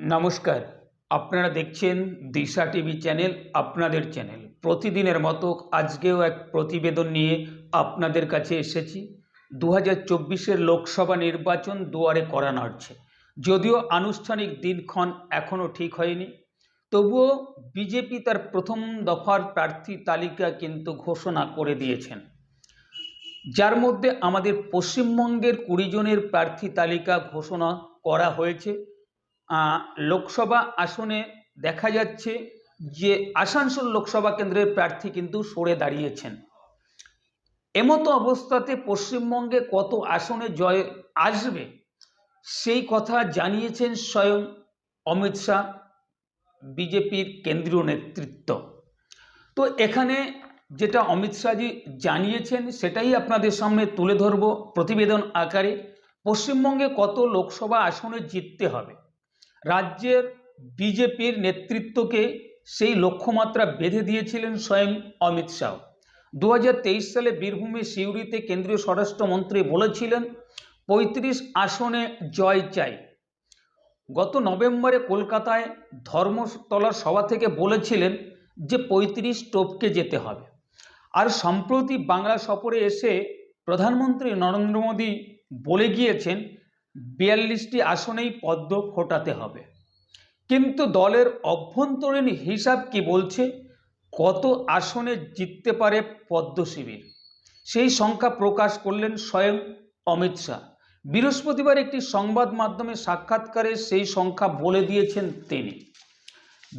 নমস্কার। আপনারা দেখছেন দিশা টিভি চ্যানেল, আপনাদের চ্যানেল। প্রতিদিনের মতো আজকেও এক প্রতিবেদন নিয়ে আপনাদের কাছে এসেছি। দু হাজার লোকসভা নির্বাচন দুয়ারে করা নাড়ছে। যদিও আনুষ্ঠানিক দিনক্ষণ এখনও ঠিক হয়নি, তবুও বিজেপি তার প্রথম দফার প্রার্থী তালিকা কিন্তু ঘোষণা করে দিয়েছেন। যার মধ্যে আমাদের পশ্চিমবঙ্গের কুড়ি জনের প্রার্থী তালিকা ঘোষণা করা হয়েছে। লোকসভা আসনে দেখা যাচ্ছে যে আসানসোল লোকসভা কেন্দ্রের প্রার্থী কিন্তু সরে দাঁড়িয়েছেন। এমতো অবস্থাতে পশ্চিমবঙ্গে কত আসনে জয় আসবে, সেই কথা জানিয়েছেন স্বয়ং অমিত শাহ, বিজেপির কেন্দ্রীয় নেতৃত্ব। তো এখানে যেটা অমিত শাহজি জানিয়েছেন, সেটাই আপনাদের সামনে তুলে ধরব প্রতিবেদন আকারে। পশ্চিমবঙ্গে কত লোকসভা আসনে জিততে হবে রাজ্যের বিজেপির নেতৃত্বকে সেই লক্ষ্যমাত্রা বেঁধে দিয়েছিলেন স্বয়ং অমিত শাহ। দু হাজার তেইশ সালে বীরভূমে সিউড়িতে কেন্দ্রীয় স্বরাষ্ট্রমন্ত্রী বলেছিলেন, পঁয়ত্রিশ আসনে জয় চাই। গত নভেম্বরে কলকাতায় ধর্মতলার সভা থেকে বলেছিলেন যে পঁয়ত্রিশ টপকে যেতে হবে। আর সম্প্রতি বাংলা সফরে এসে প্রধানমন্ত্রী নরেন্দ্র মোদী বলে গিয়েছেন বিয়াল্লিশটি আসনেই পদ্ম ফোটাতে হবে। কিন্তু দলের অভ্যন্তরীণ হিসাব কি বলছে? কত আসনে জিততে পারে পদ্ম শিবির? সেই সংখ্যা প্রকাশ করলেন স্বয়ং অমিত শাহ। বৃহস্পতিবার একটি সংবাদ মাধ্যমে সাক্ষাৎকারে সেই সংখ্যা বলে দিয়েছেন তিনি।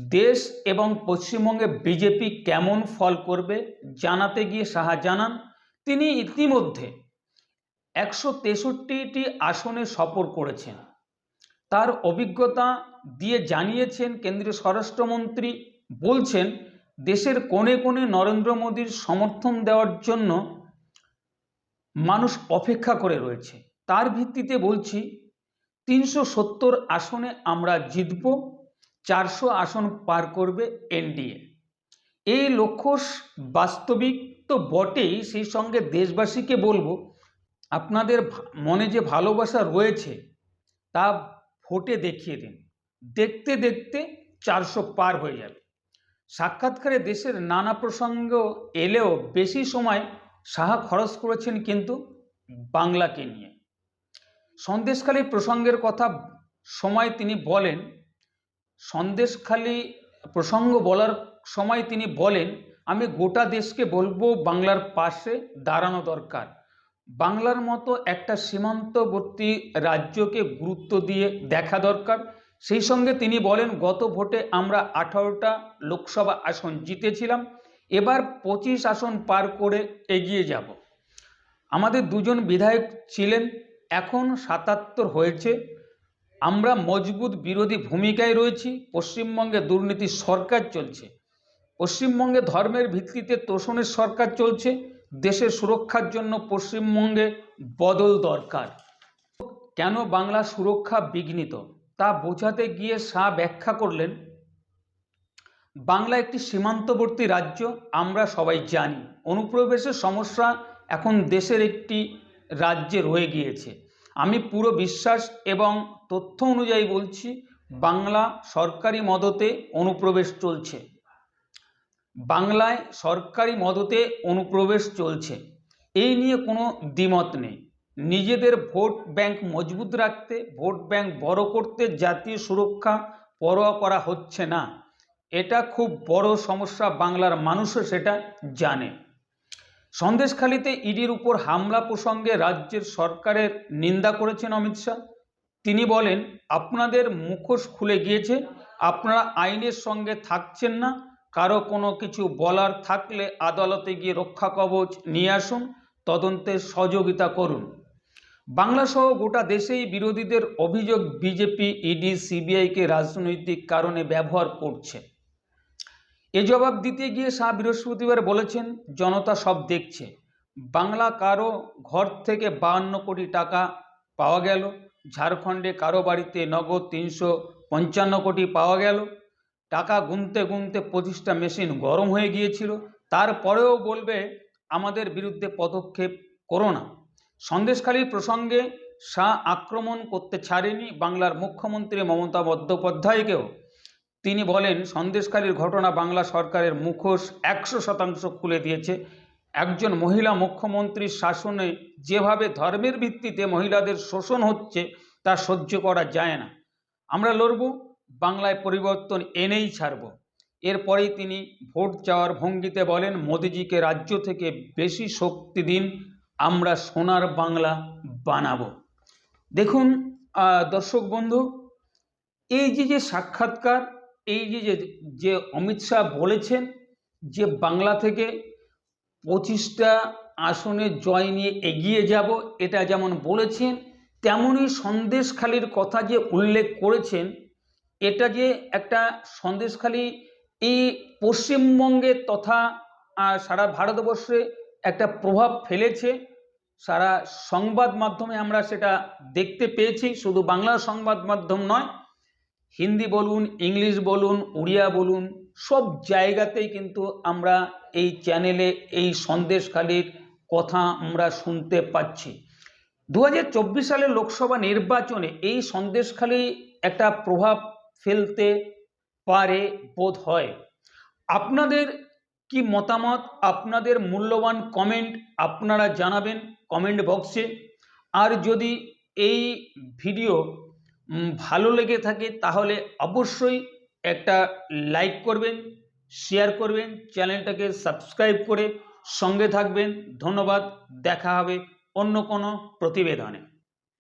দেশ এবং পশ্চিমবঙ্গে বিজেপি কেমন ফল করবে জানাতে গিয়ে সাহা জানান। তিনি ইতিমধ্যে একশো তেষট্টিটি আসনে সফর করেছেন। তার অভিজ্ঞতা দিয়ে জানিয়েছেন কেন্দ্রীয় স্বরাষ্ট্রমন্ত্রী, বলছেন, দেশের কোণে কোণে নরেন্দ্র মোদীর সমর্থন দেওয়ার জন্য মানুষ অপেক্ষা করে রয়েছে। তার ভিত্তিতে বলছি, তিনশো সত্তর আসনে আমরা জিতব, চারশো আসন পার করবে এনডিএ। এই লক্ষ্য বাস্তবিক তো বটেই, সেই সঙ্গে দেশবাসীকে বলব আপনাদের মনে যে ভালোবাসা রয়েছে, তা ভোটে দেখিয়ে দিন। দেখতে দেখতে চারশো পার হয়ে যাবে। সাক্ষাৎকারে দেশের নানা প্রসঙ্গ এলেও বেশি সময় সাহা খরচ করেছেন কিন্তু বাংলাকে নিয়ে। সন্দেশখালী প্রসঙ্গের কথা সময় তিনি বলেন, সন্দেশখালী প্রসঙ্গ বলার সময় তিনি বলেন, আমি গোটা দেশকে বলব বাংলার পাশে দাঁড়ানো দরকার। বাংলার মতো একটা সীমান্তবর্তী রাজ্যকে গুরুত্ব দিয়ে দেখা দরকার। সেই সঙ্গে তিনি বলেন, গত ভোটে আমরা আঠারোটা লোকসভা আসন জিতেছিলাম, এবার পঁচিশ আসন পার করে এগিয়ে যাব। আমাদের দুজন বিধায়ক ছিলেন, এখন সাতাত্তর হয়েছে। আমরা মজবুত বিরোধী ভূমিকায় রয়েছি, পশ্চিমবঙ্গে দুর্নীতি সরকার চলছে। পশ্চিমবঙ্গে ধর্মের ভিত্তিতে তোষণের সরকার চলছে দেশের সুরক্ষার জন্য পশ্চিমবঙ্গে বদল দরকার। কেন বাংলা সুরক্ষা বিঘ্নিত? তা বোঝাতে গিয়ে শাহ ব্যাখ্যা করলেন, বাংলা একটি সীমান্তবর্তী রাজ্য, আমরা সবাই জানি। অনুপ্রবেশের সমস্যা এখন দেশের একটি রাজ্যে রয়ে গিয়েছে। আমি পুরো বিশ্বাস এবং তথ্য অনুযায়ী বলছি, বাংলা সরকারি মদতে অনুপ্রবেশ চলছে। বাংলায় সরকারি মদতে অনুপ্রবেশ চলছে। এই নিয়ে কোনো দ্বিমত নেই। নিজেদের ভোট ব্যাংক মজবুত রাখতে, ভোট ব্যাংক বড় করতে জাতীয় সুরক্ষা পরোয়া করা হচ্ছে না। এটা খুব বড় সমস্যা বাংলার মানুষও সেটা জানে। সন্দেশখালিতে ইডির উপর হামলা প্রসঙ্গে রাজ্যের সরকারের নিন্দা করেছেন অমিত শাহ। তিনি বলেন, আপনাদের মুখোশ খুলে গিয়েছে, আপনারা আইনের সঙ্গে থাকছেন না কারও কোনো কিছু বলার থাকলে আদালতে গিয়ে রক্ষা কবচ নিয়ে আসুন, তদন্তে সহযোগিতা করুন। বাংলাসহ গোটা দেশেই বিরোধীদের অভিযোগ বিজেপি ইডি সিবিআইকে রাজনৈতিক কারণে ব্যবহার করছে। এ জবাব দিতে গিয়ে শাহ বৃহস্পতিবার বলেছেন, জনতা সব দেখছে। বাংলা কারও ঘর থেকে বাহান্ন কোটি টাকা পাওয়া গেল। ঝাড়খণ্ডে কারও বাড়িতে নগদ তিনশো পঞ্চান্ন কোটি পাওয়া গেল। টাকা গুনতে গুনতে পঁচিশটা মেশিন গরম হয়ে গিয়েছিল। তারপরেও বলবে, আমাদের বিরুদ্ধে পদক্ষেপ করো না। সন্দেশখালীর প্রসঙ্গে শাহ আক্রমণ করতে ছাড়েনি বাংলার মুখ্যমন্ত্রী মমতা বন্দ্যোপাধ্যায়কেও। তিনি বলেন সন্দেশকারীর ঘটনা বাংলা সরকারের মুখোশ একশো শতাংশ খুলে দিয়েছে। একজন মহিলা মুখ্যমন্ত্রীর শাসনে যেভাবে ধর্মের ভিত্তিতে মহিলাদের শোষণ হচ্ছে, তা সহ্য করা যায় না। আমরা লড়ব? বাংলায় পরিবর্তন এনেই ছাড়ব। এরপরেই তিনি ভোট চাওয়ার ভঙ্গিতে বলেন, মোদিজিকে রাজ্য থেকে বেশি শক্তি দিন, আমরা সোনার বাংলা বানাবো। দেখুন দর্শক বন্ধু, এই যে যে সাক্ষাৎকার, এই যে যে যে অমিত শাহ বলেছেন যে, বাংলা থেকে পঁচিশটা আসনে জয় নিয়ে এগিয়ে যাব এটা যেমন বলেছেন, তেমনই সন্দেশখালির কথা যে উল্লেখ করেছেন এটা যে একটা সন্দেশখালি এই পশ্চিমবঙ্গে তথা সারা ভারতবর্ষে একটা প্রভাব ফেলেছে। সারা সংবাদ মাধ্যমে আমরা সেটা দেখতে পেয়েছি। শুধু বাংলা সংবাদ মাধ্যম নয়, হিন্দি বলুন, ইংলিশ বলুন, উড়িয়া বলুন, সব জায়গাতেই কিন্তু আমরা এই চ্যানেলে এই সন্দেশখালির কথা আমরা শুনতে পাচ্ছি। দু হাজার চব্বিশ সালের লোকসভা নির্বাচনে এই সন্দেশখালি একটা প্রভাব ফেলতে পারে বোধ হয়। আপনাদের কি মতামত? আপনাদের মূল্যবান কমেন্ট আপনারা জানাবেন কমেন্ট বক্সে আর যদি এই ভিডিও ভালো লেগে থাকে, তাহলে অবশ্যই একটা লাইক করবেন শেয়ার করবেন, চ্যানেলটাকে সাবস্ক্রাইব করে সঙ্গে থাকবেন। ধন্যবাদ, দেখা হবে অন্য কোনো প্রতিবেদনে।